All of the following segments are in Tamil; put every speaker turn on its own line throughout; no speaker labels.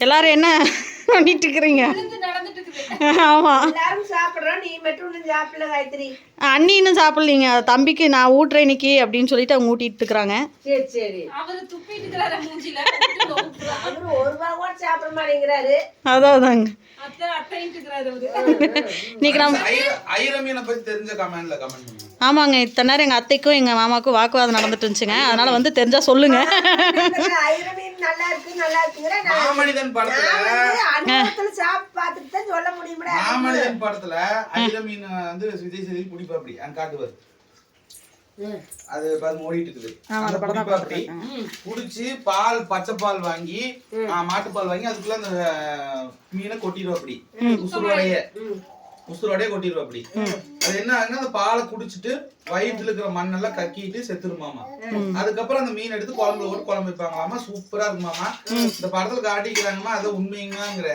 எல்லாரும் என்ன பண்ணிட்டு இருக்கிறீங்க ஆமாம்
எல்லாரும் சாப்பிடுறோம். நீ மட்டும் ஒன்றும் சாப்பிடல காயத்ரி.
அண்ணி இன்னும் சாப்பிட்லீங்க. தம்பிக்கு நான் ஊட்டுறேன் இன்னைக்கு அப்படின்னு சொல்லிட்டு அவங்க ஊட்டிட்டு இருக்கிறாங்க. அதான் அதாங்க. இன்னைக்கு நம்ம ஆமாங்க இத்தனை நேரம் எங்கள் அத்தைக்கும் எங்கள் மாமாவுக்கும் வாக்குவாதம் நடந்துட்டு இருந்துச்சுங்க. அதனால வந்து தெரிஞ்சா சொல்லுங்க.
ஐரமீன் நல்லா இருக்கு நல்லா இருக்குங்கிற நான்
மாமனிதன் படத்துல
சாப்பிட்டு பார்த்துட்டு தான் சொல்ல முடியும்டா
மாமனிதன் படத்துல ஐரமீன் வந்து விஜய் சேதுபதி பிடிப்பாப்படி அங்க காட்டுவார். அது பாருங்க ஓடிட்டு இருக்குது. அந்த புடிச்சு பால் பச்சை பால் வாங்கி ஆ, மாட்டுப்பால் வாங்கி அதுக்குள்ள அந்த மீனை கொட்டிடுவாப்படி உசுரோடைய. உசுரோடைய கொட்டிடுவாப்படி அது என்ன ஆகுன்னா அந்த பாலை குடிச்சிட்டு வயிற்றுல இருக்கிற மண்ணெல்லாம் கக்கிட்டு செத்துருமாமா. அதுக்கப்புறம் அந்த மீன் எடுத்து குழம்புல போட்டு குழம்பு வைப்பாங்களாமா சூப்பரா இருக்குமாமா இந்த படத்துல காட்டிக்கிறாங்கம்மா அது உண்மைங்கங்கிற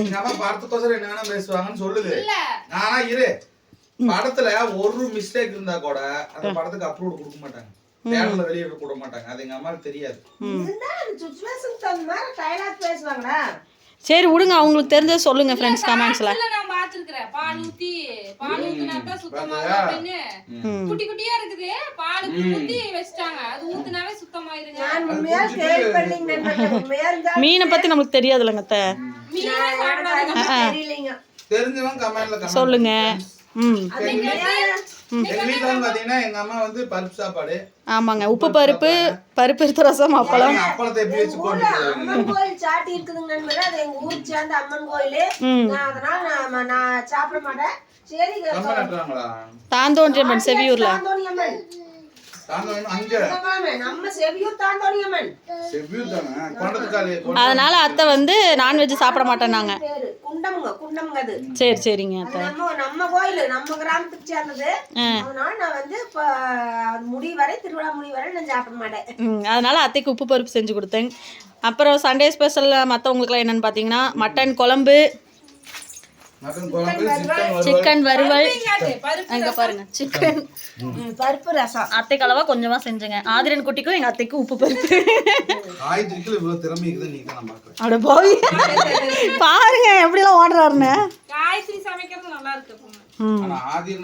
எங்க அம்மா படத்துக்கோசரம் என்ன வேணா பேசுவாங்கன்னு சொல்லுது. ஆனா இரு. படத்துல ஒரு மிஸ்டேக் இருந்தா கூட அந்த படத்துக்கு அப்ரூவ் கொடுக்க மாட்டாங்க. தேட்டர்ல வெளியிட கூட மாட்டாங்க. அது எங்க அம்மாவுக்கு தெரியாது.
சரி விடுங்க. அவங்களுக்கு தெரிஞ்சதை சொல்லுங்க ஃப்ரெண்ட்ஸ் கமெண்ட்ஸில்
பாத்துருக்கிறேன் பால் ஊத்தி பால் ஊத்துனாக்கா சுத்தமா அப்படின்னு குட்டி குட்டியா இருக்குது. பால் ஊத்தி வச்சிட்டாங்க. அது ஊத்துனாவே சுத்தமாயிருங்க.
மீனை பற்றி நம்மளுக்கு தெரியாதுல்லங்க அத்தை. சொல்லுங்க. ம்.
எங்க வீட்டுல வந்து பாத்தீங்கன்னா எங்க அம்மா வந்து பருப்பு சாப்பாடு.
ஆமாங்க. உப்பு பருப்பு பருப்பு எடுத்த ரசம் அப்பளம்.
அப்பளத்தை எப்படி வச்சு
கோயில் சாட்டி இருக்குதுங்க நண்பர்களே. அது எங்க ஊர் சேர்ந்த அம்மன் கோயில்.
ம்.
நான் அதனால நான் நான் சாப்பிட மாட்டேன். சரி
ரொம்ப நட்டுறாங்களா
தாந்தோன்றியம்மன் செவியூர்ல. அதனால அத்தை வந்து நான்வெஜ் சாப்பிட மாட்டேன்னாங்க.
பேரு. குண்டமுங்க குண்டமுங்க அது.
சரி சரிங்க
நம்ம நம்ம கோயில் நம்ம கிராமத்துக்கு சேர்ந்தது. அதனால நான் வந்து இப்போ முடி வரை திருவிழா முடி வரை நான் சாப்பிட மாட்டேன்.
அதனால அத்தைக்கு உப்பு பருப்பு செஞ்சு கொடுத்தேன். அப்புறம் சண்டே ஸ்பெஷலில் மற்றவங்களுக்குலாம் என்னென்னு பார்த்தீங்கன்னா மட்டன் குழம்பு
சிக்கன் வறுவல்.
அங்கே பாருங்க சிக்கன்
பருப்பு ரசம்.
அத்தைக்கு அளவா கொஞ்சமாக செஞ்சேங்க. ஆதிரன் குட்டிக்கும் எங்கள் அத்தைக்கும் உப்பு பருப்பு. அட போய் பாருங்க ஓடுறாருன்னு.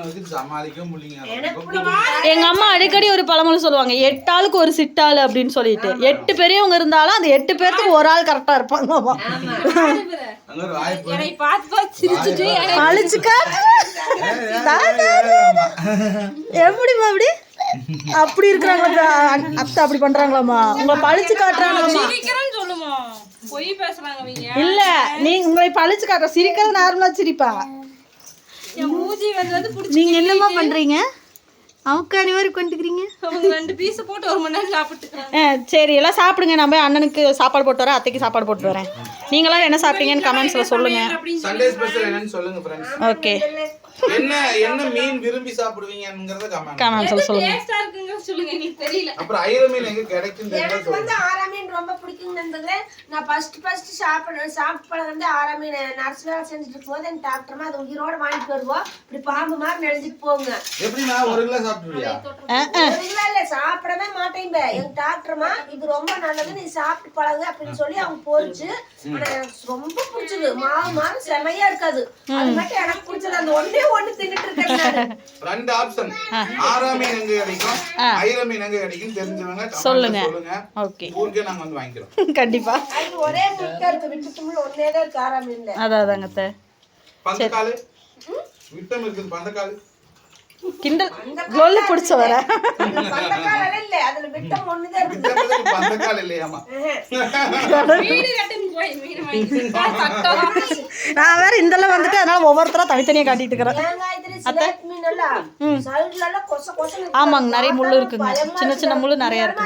வச்சு சமாளிக்க முடியல
எங்க அம்மா அடிக்கடி ஒரு பழமொழி சொல்லுவாங்க எட்டு ஆளுக்கு ஒரு சிட்டாளு அப்படின்னு சொல்லிட்டு. எட்டு பெரியவங்க இருந்தாலும் அந்த எட்டு பேர்த்துக்கு ஒரு ஆள் கரெக்டா இருப்பாங்க.
எனக்கு
அழிச்சுக்கா எப்படிம்மா அப்படி? அப்படி இருக்கிறாங்களா அத்தை அப்படி பண்றாங்களாம்மா. உங்களை பழிச்சு
சொல்லுமா. பொய் பேசுறாங்க அவங்க
இல்ல நீ உங்களை பழிச்சு காட்டுற சிரிக்கிறது நார்மலா சிரிப்பா.
என் மூஞ்சி வந்து வந்து புடிச்சு
நீங்க என்னம்மா பண்றீங்க? அமுக்காணி மாதிரி கொண்டுக்கிறீங்க
அவங்க ரெண்டு பீஸ் போட்டு ஒரு மணி நேரம் சாப்பிட்டுக்கிறாங்க.
ஆ சரி எல்லாம் சாப்பிடுங்க. நான் போய் அண்ணனுக்கு சாப்பாடு போட்டு வரேன் அத்தைக்கு சாப்பாடு போட்டு வரேன். நீங்களாம் என்ன சாப்பிட்டீங்கன்னு கமெண்ட்ஸ்ல சொல்லுங்க.
அப்படின்னு
சண்டே ஸ்பெஷல் என்னன்னு சொல்லுங்க ஃப்ரெண்ட்ஸ்
ஓகே
என்ன என்ன மீன் விரும்பி சாப்பிடுவீங்கங்கறத கமெண்ட்
சொல்லுங்க.
டேஸ்டா இருக்குங்க சொல்லுங்க எனக்கு தெரியல.
அப்புறம் ஐர மீன் எங்க கிடைக்கும் தெரிஞ்சா
எனக்கு
சொல்லுங்க.
வந்து ஆறாம் மீன் ரொம்ப பிடிக்கும் நண்பர்களே நான் ஃபர்ஸ்ட் ஃபர்ஸ்ட் சாப்பிட சாப்பிட்டு பழம் வந்து ஆறாம் மீன். நர்ஸ் வேலை செஞ்சுட்டு இருக்கும்போது என் டாக்டர்மா அது உயிரோட வாங்கிட்டு வருவோம் இப்படி பாம்பு மாதிரி நினைச்சிட்டு போங்க.
எப்படின்னா ஒரு கிலோ சாப்பிட்டுருவியா
ஒரு கிலோ இல்ல சாப்பிடவே மாட்டேங்க எங்க டாக்டர்மா இது ரொம்ப நல்லது நீ சாப்பிட்டு பழகு அப்படின்னு சொல்லி அவங்க எனக்கு ரொம்ப பிடிச்சது. மாவு மாதிரி செமையா இருக்காது. அது மட்டும் எனக்கு பிடிச்சது. அந்த ஒண்ணே ஒண்ணு தின்னுட்டு இருக்கேன் நானு.
ரெண்டு ஆப்ஷன் ஆறா மீன் எங்க கிடைக்கும்? ஐர மீன் எங்க கிடைக்கும்? தெரிஞ்சவங்க
சொல்லுங்க.
சொல்லுங்க.
ஓகே.
ஊருக்கே நாங்க வந்து வாங்கிக்கிறோம்.
கண்டிப்பா.
அது ஒரே முட்டை இருக்கு விட்டு தும்மில் ஒன்னே தான் இருக்கு ஆறாம் மீன்ல.
அதான் அதாங்க அத்தை.
பந்தக்காலு. விட்டம் இருக்குது பந்தக்காலு.
கிண்டல் லொல்லு பிடிச்ச வர. நான் வேற இந்தெல்லாம் வந்துட்டு அதனால ஒவ்வொருத்தரா தனித்தனியா காட்டிட்டு இருக்கிறேன். ஆமாங்க நிறைய முள்ளு இருக்குங்க. சின்ன சின்ன முள்ளு நிறைய இருக்கு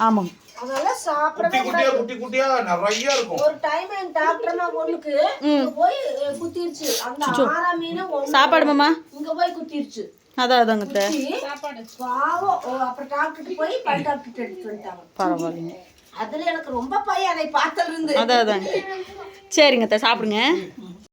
ஆமாங்க.
அதெல்லாம் சாப்பிட
குட்டி குட்டியா குட்டி குட்டியா நிறைய இருக்கும்.
ஒரு டைம் என் டாக்டர்மா ஒண்ணுக்கு போய் குத்திருச்சு. அந்த ஆறாம் மீன்
சாப்பாடு மாமா?
இங்க போய் குத்திருச்சு.
அதான் அதாங்க
சாப்பாடு.
பாவம். அப்புறம் டாக்டர் போய் பல் டாக்டர் எடுத்துட்டு வந்துட்டாங்க.
பரவாயில்லைங்க.
அதுல எனக்கு ரொம்ப பையன் அதை பார்த்தது இருந்து.
அதான் அதாங்க. சரிங்க சாப்பிடுங்க.